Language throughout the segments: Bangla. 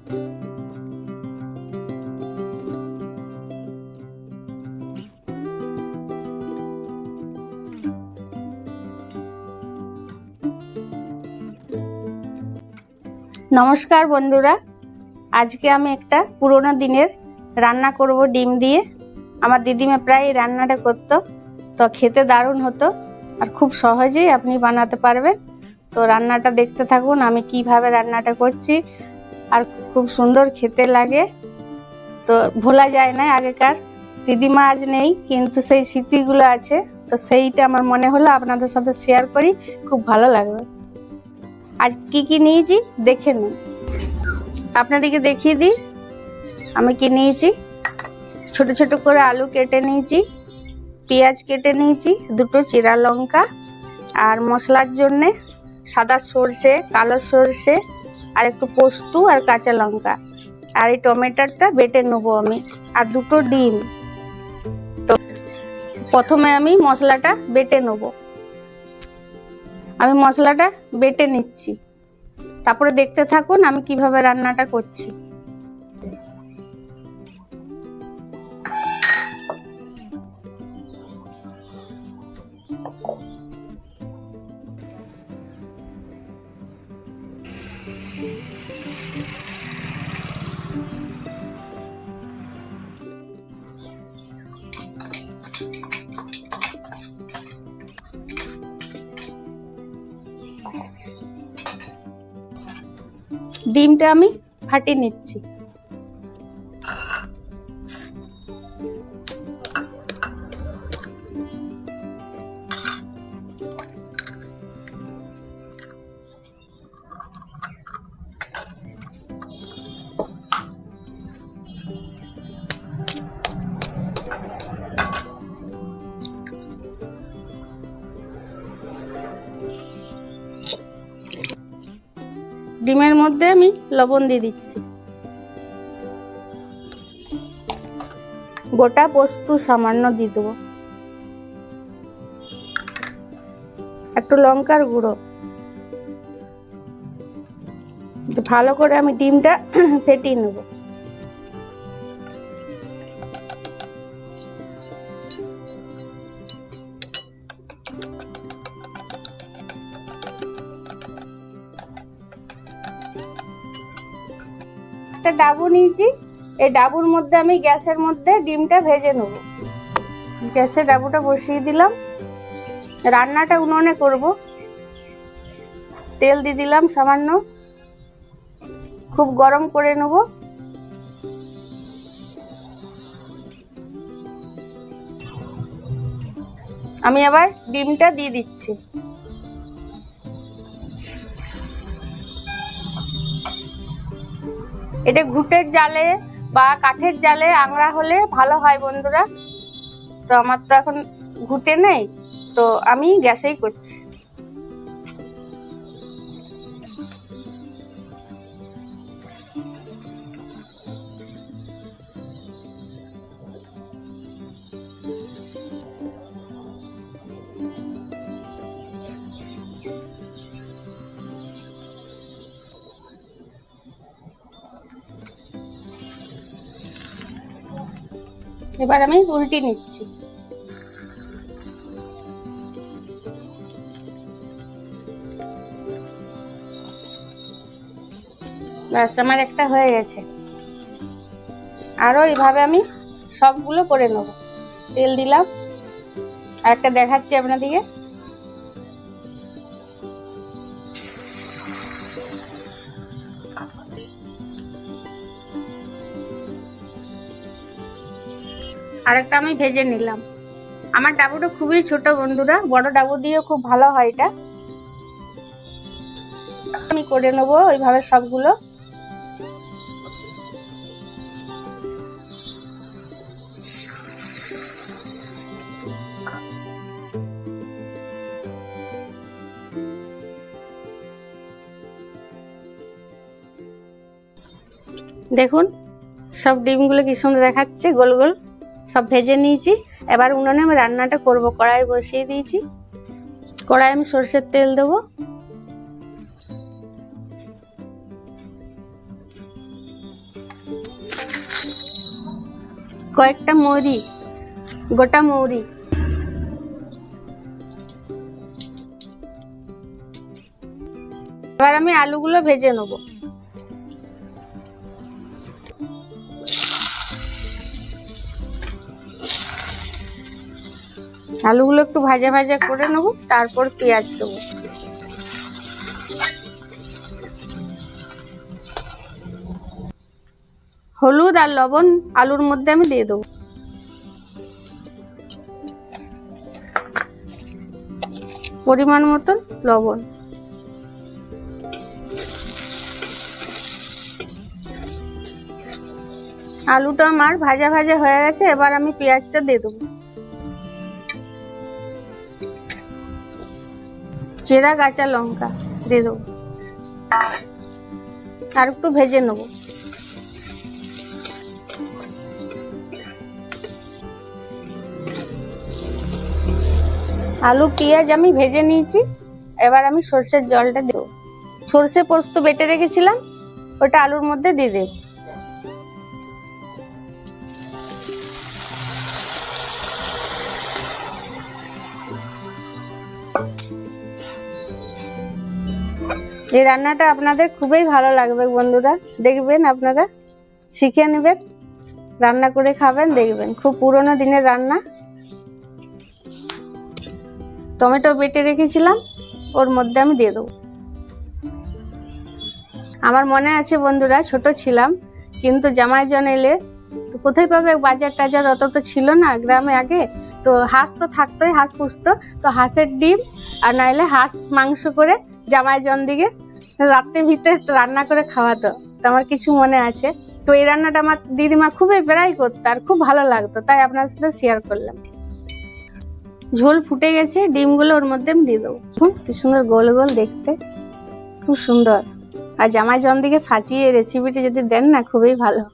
নমস্কার বন্ধুরা। আজকে আমি একটা পুরোনো দিনের রান্না করব ডিম দিয়ে। আমার দিদিমা প্রায় রান্নাটা করতো, তো খেতে দারুণ হতো আর খুব সহজেই আপনি বানাতে পারবেন। তো রান্নাটা দেখতে থাকুন, আমি কীভাবে রান্নাটা করছি আর খুব সুন্দর খেতে লাগে। তো ভোলা যায় না আগেকার। দিদিমা আজ নেই, কিন্তু সেই স্মৃতিগুলো আছে। তো সেইটা আমার মনে হলো আপনাদের সাথে শেয়ার করি, খুব ভালো লাগবে আজ কি কি নিয়েছি দেখে নিন। আপনাদেরকে দেখিয়ে দিই। আমি কি নিয়েছি? ছোট ছোট করে আলু কেটে নিয়েছি, পেঁয়াজ কেটে নিয়েছি, দুটো চিরা লঙ্কা, আর মশলার জন্যে সাদা সর্ষে, কালো সর্ষে আর একটু পোস্ত আর কাঁচা লঙ্কা। আর এই টমেটোটা বেটে নেব আমি। আর দুটো ডিম। তো প্রথমে আমি মশলাটা বেটে নেব। আমি মশলাটা বেটে নিচ্ছি। তারপরে দেখতে থাকুন আমি কীভাবে রান্নাটা করছি। ডিমটা আমি ফাটিয়ে নিচ্ছি। ডিমের মধ্যে আমি লবণ দিয়ে দিচ্ছি। গোটা পোস্ত সামান্য দিয়ে দেবো। একটু লঙ্কার গুঁড়ো। ভালো করে আমি ডিমটা ফেটিয়ে নেব। একটা ডাবু নিয়েছি। এই ডাবুর মধ্যে আমি গ্যাসের মধ্যে ডিমটা ভেজে নেব। গ্যাসে ডাবুটা বসিয়ে দিলাম। রান্নাটা উনুনে করব। তেল দিয়ে দিলাম সামান্য। খুব গরম করে নেব। আমি আবার ডিমটা দিয়ে দিচ্ছি। এটা ঘুটের জালে বা কাঠের জালে আংড়া হলে ভালো হয় বন্ধুরা। তো আমার তো এখন ঘুটে নেই, তো আমি গ্যাসেই করছি। এবার আমি উল্টি নিচ্ছি। ব্যাস, আমার একটা হয়ে গেছে। আরও এইভাবে আমি সবগুলো করে নেব। তেল দিলাম। আর একটা দেখাচ্ছি আপনাদিকে আরেকটা আমি ভেজে নিলাম। আমার ডাবুটা খুবই ছোট বন্ধুরা, বড় ডাবু দিয়ে খুব ভালো হয় এটা। আমি করে নেব ওইভাবে সবগুলো। দেখুন, সব ডিমগুলো কি সুন্দর দেখাচ্ছে, গোল গোল। সব ভেজে নিয়েছি। এবার উনুনে আমি রান্নাটা করব। কড়াই বসিয়ে দিয়েছি। কড়াই আমি সর্ষের তেল দেবো। কয়েকটা মৌরি, গোটা মৌরি। এবার আমি আলুগুলো ভেজে নেব। আলুগুলো একটু ভাজা ভাজা করে নেব, তারপর পেঁয়াজ দেবো। হলুদ আর লবণ আলুর মধ্যে আমি দিয়ে দেবো। পরিমাণ মতন লবণ। আলুটা আমার ভাজা ভাজা হয়ে গেছে, এবার আমি পেঁয়াজটা দিয়ে দেবো। চেরা কাঁচা লঙ্কা দিয়ে দেবো। আর একটু ভেজে নেব। আলু, পেঁয়াজ আমি ভেজে নিয়েছি। এবার আমি সর্ষের জলটা দেবো। সর্ষে পোস্ত বেটে রেখেছিলাম, ওটা আলুর মধ্যে দিয়ে দেবো এই রান্নাটা আপনাদের খুবই ভালো লাগবে বন্ধুরা। দেখবেন আপনারা, শিখে নেবেন, রান্না করে খাবেন, দেখবেন। খুব পুরোনো দিনের রান্না। টমেটো বেটে রেখেছিলাম, ওর মধ্যে আমি দিয়ে দেবো। আমার মনে আছে বন্ধুরা, ছোট ছিলাম, কিন্তু জামাই জন এলে কোথায় পাবে? বাজার টাজার অত তো ছিল না গ্রামে আগে। তো হাঁস তো থাকতোই, হাঁস পুষতো। তো হাঁসের ডিম, আর নাইলে হাঁস মাংস করে জামাই জন দিকে রাত্রে ভিতরে রান্না করে খাওয়াতো। তো আমার কিছু মনে আছে। তো এই রান্নাটা আমার দিদিমা খুবই প্রায় করতো আর খুব ভালো লাগতো, তাই আপনার সাথে শেয়ার করলাম। ঝোল ফুটে গেছে, ডিমগুলো ওর মধ্যে দিয়ে দেবো। কি সুন্দর গোল গোল দেখতে। খুব সুন্দর। আর জামাই জন দিকে সাজিয়ে রেসিপিটা যদি দেন না, খুবই ভালো।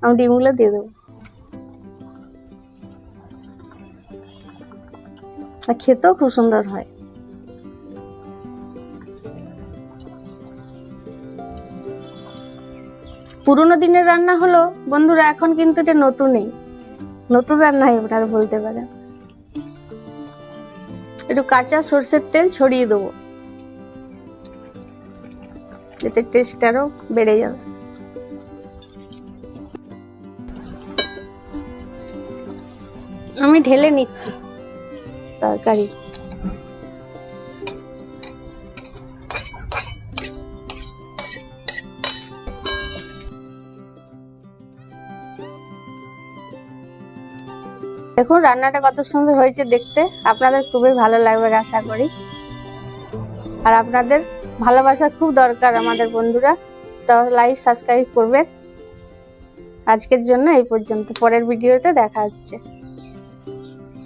আমি ডিমগুলো দিয়ে দেবো। আর খেতেও খুব সুন্দর হয়। পুরোনো দিনের রান্না হলো, বন্ধুরা, এখন কিন্তু এটা নতুনই। নতুন রান্না এবার বলতে পারেন একটু কাঁচা সর্ষের তেল ছড়িয়ে দেবো। এতে টেস্ট আরও বেড়ে যাবে। আমি ঢেলে নিচ্ছি। তরকারি। দেখুন, রান্নাটা কত সুন্দর হয়েছে দেখতে। আপনাদের খুবই ভালো লাগবে আশা করি। আর আপনাদের ভালোবাসা খুব দরকার আমাদের বন্ধুরা। তো লাইক সাবস্ক্রাইব করবেন। আজকের জন্য এই পর্যন্ত। পরের ভিডিওতে দেখা হচ্ছে।